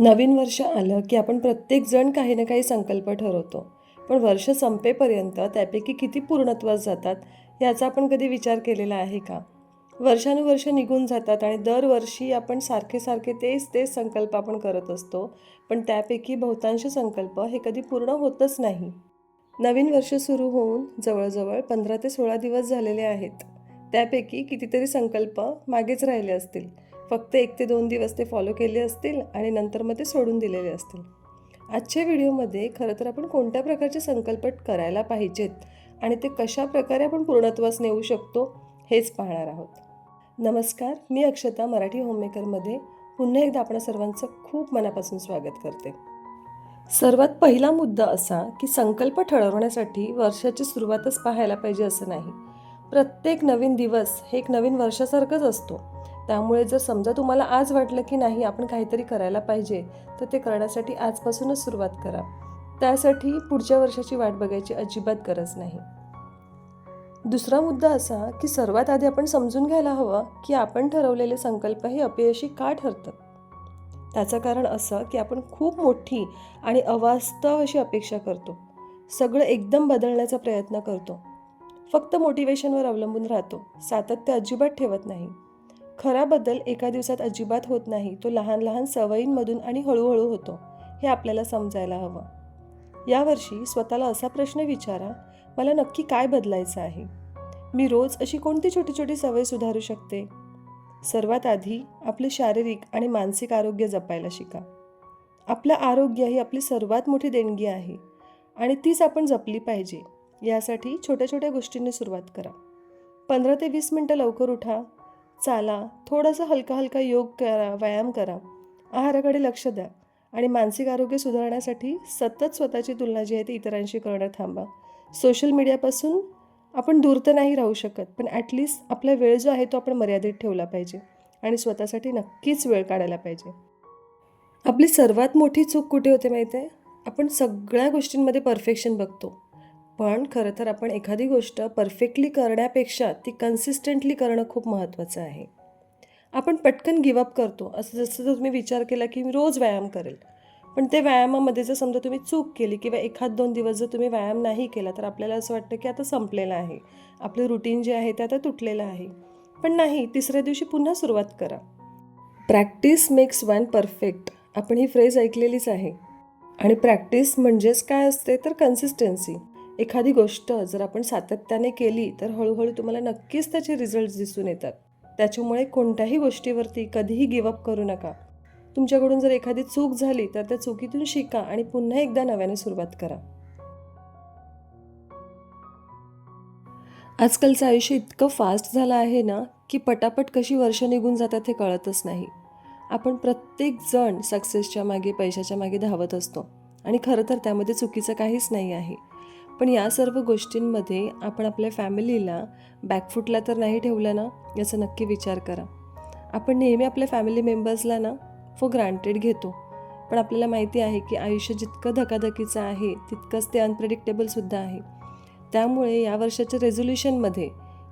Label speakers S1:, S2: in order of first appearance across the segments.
S1: नवीन वर्ष आलं की आपण प्रत्येकजण काही ना काही संकल्प ठरवतो. पण वर्ष संपेपर्यंत त्यापैकी किती पूर्णत्वास जातात याचा आपण कधी विचार केलेला आहे का? वर्षानुवर्ष निघून जातात आणि दरवर्षी आपण सारखे सारखे तेच तेच संकल्प आपण करत असतो. पण त्यापैकी बहुतांश संकल्प हे कधी पूर्ण होतच नाही. नवीन वर्ष सुरू होऊन जवळजवळ पंधरा ते सोळा दिवस झालेले आहेत. त्यापैकी कितीतरी संकल्प मागेच राहिले असतील. फक्त एक ते दोन दिवस ते फॉलो केले असतील आणि नंतर मग ते सोडून दिलेले असतील. आजच्या व्हिडिओमध्ये खरं तर आपण कोणत्या प्रकारचे संकल्प करायला पाहिजेत आणि ते कशा प्रकारे आपण पूर्णत्वास नेऊ शकतो हेच पाहणार आहोत. नमस्कार मी अक्षता मराठी होममेकरमध्ये पुन्हा एकदा आपणा सर्वांचं खूप मनापासून स्वागत करते. सर्वात पहिला मुद्दा असा की संकल्प ठरवण्यासाठी वर्षाची सुरुवातच पाहायला पाहिजे असं नाही. प्रत्येक नवीन दिवस हे एक नवीन वर्षासारखंच असतो. त्यामुळे जर समजा तुम्हाला आज वाटलं की नाही आपण काहीतरी करायला पाहिजे तर ते करण्यासाठी आजपासूनच सुरुवात करा. त्यासाठी पुढच्या वर्षाची वाट बघायची अजिबात गरज नाही. दुसरा मुद्दा असा की सर्वात आधी आपण समजून घ्यायला हवं की आपण ठरवलेले संकल्प हे अपयशी का ठरतात त्याचं कारण असं की आपण खूप मोठी आणि अवास्तव अशी अपेक्षा करतो. सगळं एकदम बदलण्याचा प्रयत्न करतो. फक्त मोटिवेशनवर अवलंबून राहतो. सातत्य अजिबात ठेवत नाही. खरा बदल एका दिवसात अजिबात होत नाही. तो लहान लहान सवयींमधून आणि हळूहळू होतो हे आपल्याला समजायला हवं. यावर्षी स्वतःला असा प्रश्न विचारा मला नक्की काय बदलायचं आहे? मी रोज अशी कोणती छोटी छोटी सवय सुधारू शकते? सर्वात आधी आपले शारीरिक आणि मानसिक आरोग्य जपायला शिका. आपलं आरोग्य ही आपली सर्वात मोठी देणगी आहे आणि तीच आपण जपली पाहिजे यासाठी छोट्या छोट्या गोष्टींनी सुरुवात करा. पंधरा ते वीस मिनटं लवकर उठा चाला थोडासा हलका हलका योग करा व्यायाम करा. आहाराकडे लक्ष द्या आणि मानसिक आरोग्य सुधारण्यासाठी सतत स्वतःची तुलना जी आहे ती इतरांशी करणं थांबा. सोशल मीडियापासून आपण दूर तर नाही राहू शकत पण ॲटलिस्ट आपला वेळ जो आहे तो आपण मर्यादित ठेवला पाहिजे आणि स्वतःसाठी नक्कीच वेळ काढायला पाहिजे. आपली सर्वात मोठी चूक कुठे होते माहिती आहे? आपण सगळ्या गोष्टींमध्ये परफेक्शन बघतो. पण खरं तर आपण एखादी गोष्ट परफेक्टली करण्यापेक्षा ती कन्सिस्टंटली करणं खूप महत्त्वाचं आहे. आपण पटकन गिवअप करतो असं जसं जर तुम्ही विचार केला की मी रोज व्यायाम करेल पण ते व्यायामामध्ये जर समजा तुम्ही चूक केली किंवा एखाद दोन दिवस जर तुम्ही व्यायाम नाही केला तर आपल्याला असं वाटतं की आता संपलेलं आहे. आपलं रुटीन जे आहे ते आता तुटलेलं आहे. पण नाही तिसऱ्या दिवशी पुन्हा सुरुवात करा. प्रॅक्टिस मेक्स वन परफेक्ट आपण ही फ्रेज ऐकलेलीच आहे. आणि प्रॅक्टिस म्हणजेच काय असते? तर कन्सिस्टन्सी एखादी गोष्ट जर आपण सातत्याने केली तर हळूहळू तुम्हाला नक्कीच त्याचे रिझल्ट दिसून येतात. त्याच्यामुळे कोणत्याही गोष्टीवरती कधीही गिवअप करू नका. तुमच्याकडून जर एखादी चूक झाली तर त्या चुकीतून शिका आणि पुन्हा एकदा नव्याने सुरुवात करा. आजकालचं आयुष्य इतकं फास्ट झालं आहे ना की पटापट कशी वर्ष निघून जातात हे कळतच नाही. आपण प्रत्येक जण सक्सेसच्या मागे पैशाच्या मागे धावत असतो. आणि खरं तर त्यामध्ये चुकीचं काहीच नाही आहे. पण या सर्व गोष्टींमध्ये आपण आपल्या फॅमिलीला बॅकफूटला तर नाही ठेवलं ना याचा नक्की विचार करा. आपण नेहमी आपल्या फॅमिली मेंबर्सला ना फॉर ग्रांटेड घेतो. पण आपल्याला माहिती आहे की आयुष्य जितकं धकाधकीचं आहे तितकंच ते अनप्रेडिक्टेबलसुद्धा आहे. त्यामुळे या वर्षाच्या रेझोल्युशनमध्ये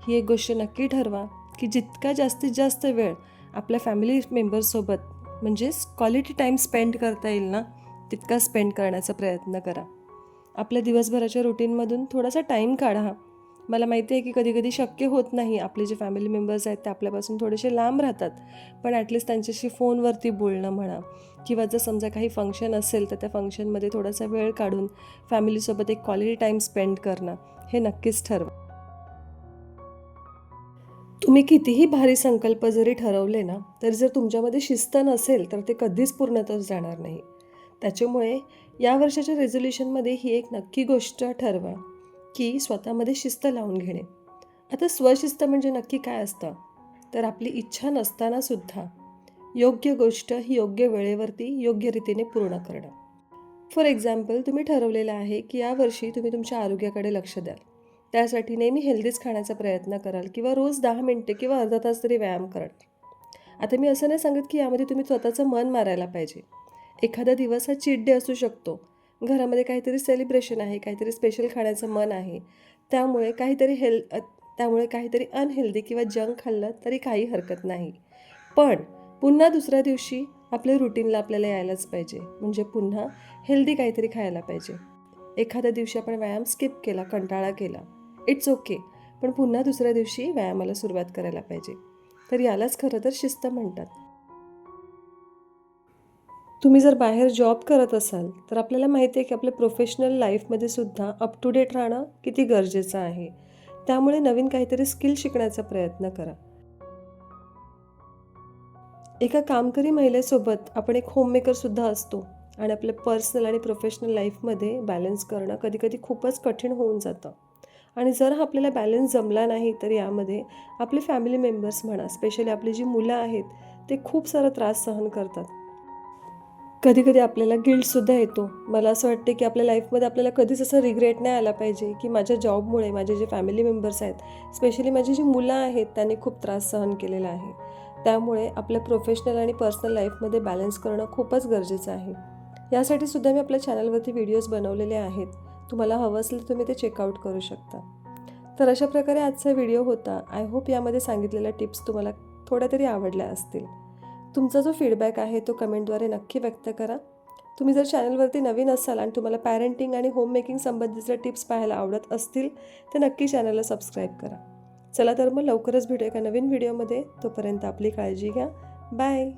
S1: ही एक गोष्ट नक्की ठरवा की जितका जास्तीत जास्त वेळ आपल्या फॅमिली मेंबर्ससोबत म्हणजेच क्वालिटी टाईम स्पेंड करता येईल ना तितका स्पेंड करण्याचा प्रयत्न करा. आपल्या दिवसभराच्या रुटीनमधून थोडासा टाईम काढा मला माहिती आहे की कधी कधी शक्य होत नाही आपले जे फॅमिली मेंबर्स आहेत ते आपल्यापासून थोडेसे लांब राहतात. पण ॲटलिस्ट त्यांच्याशी फोनवरती बोलणं म्हणा किंवा जर समजा काही फंक्शन असेल तर त्या फंक्शनमध्ये थोडासा वेळ काढून फॅमिलीसोबत एक क्वालिटी टाईम स्पेंड करणं हे नक्कीच ठरवा. तुम्ही कितीही भारी संकल्प जरी ठरवले ना तरी जर तुमच्यामध्ये शिस्त नसेल तर ते कधीच पूर्णतच जाणार नाही. त्याच्यामुळे या वर्षाच्या रेझोल्युशनमध्ये ही एक नक्की गोष्ट ठरवा की स्वतःमध्ये शिस्त लावून घेणे. आता स्वशिस्त म्हणजे नक्की काय असतं? तर आपली इच्छा नसतानासुद्धा योग्य गोष्ट ही योग्य वेळेवरती योग्य रीतीने पूर्ण करणं. फॉर एक्झाम्पल तुम्ही ठरवलेलं आहे की यावर्षी तुम्ही तुमच्या आरोग्याकडे लक्ष द्याल. त्यासाठी नेहमी हेल्दीच खाण्याचा प्रयत्न कराल किंवा रोज दहा मिनटे किंवा अर्धा तास तरी व्यायाम कराल. आता मी असं नाही सांगत की यामध्ये तुम्ही स्वतःचं मन मारायला पाहिजे. एखादा दिवस हा चीट डे असू शकतो. घरामध्ये काहीतरी सेलिब्रेशन आहे काहीतरी स्पेशल खाण्याचं मन आहे. त्यामुळे काहीतरी हेल त्यामुळे काहीतरी अनहेल्दी किंवा जंक खाल्लं तरी काही हरकत नाही. पण पुन्हा दुसऱ्या दिवशी आपल्या रुटीनला आपल्याला यायलाच पाहिजे. म्हणजे पुन्हा हेल्दी काहीतरी खायला पाहिजे. एखाद्या दिवशी आपण व्यायाम स्किप केला कंटाळा केला इट्स ओके पण पुन्हा दुसऱ्या दिवशी व्यायामाला सुरुवात करायला पाहिजे. तर यालाच खरं तर शिस्त म्हणतात. तुम्ही जर बाहेर जॉब करत असाल तर आपल्याला माहिती आहे की आपल्या प्रोफेशनल लाईफमध्ये सुद्धा अप टू डेट राहणं किती गरजेचं आहे. त्यामुळे नवीन काहीतरी स्किल शिकण्याचा प्रयत्न करा. एका कामकरी महिलेसोबत आपण एक होममेकरसुद्धा असतो आणि आपल्या पर्सनल आणि प्रोफेशनल लाईफमध्ये बॅलन्स करणं कधीकधी खूपच कठीण होऊन जातं. आणि जर हा आपल्याला बॅलन्स जमला नाही तर यामध्ये आपले फॅमिली मेंबर्स म्हणा स्पेशली आपली जी मुलं आहेत ते खूप सारा त्रास सहन करतात. कधी कधी आपल्याला गिल्टसुद्धा येतो. मला असं वाटते की आपल्या लाईफमध्ये आपल्याला कधीच असं रिग्रेट नाही आला पाहिजे की माझ्या जॉबमुळे माझे जे फॅमिली मेंबर्स आहेत स्पेशली माझी जी मुलं आहेत त्यांनी खूप त्रास सहन केलेला आहे. त्यामुळे आपल्या प्रोफेशनल आणि पर्सनल लाईफमध्ये बॅलन्स करणं खूपच गरजेचं आहे. यासाठी सुद्धा मी आपल्या चॅनलवरती व्हिडिओज बनवलेले आहेत. तुम्हाला हवं असेल तर तुम्ही ते चेकआउट करू शकता. तर अशा प्रकारे आजचा व्हिडिओ होता. आय होप यामध्ये सांगितलेल्या टिप्स तुम्हाला थोड्या तरी आवडल्या असतील. तुमचा जो फीडबॅक आहे तो कमेंटद्वारे नक्की व्यक्त करा. तुम्ही जर चॅनलवरती नवीन असाल आणि तुम्हाला पॅरेंटिंग आणि होम मेकिंग संबंधीच्या टिप्स पाहायला आवडत असतील तर नक्की चॅनलला सबस्क्राईब करा. चला तर मग लवकरच भेटू एका नवीन व्हिडिओमध्ये तोपर्यंत आपली काळजी घ्या. बाय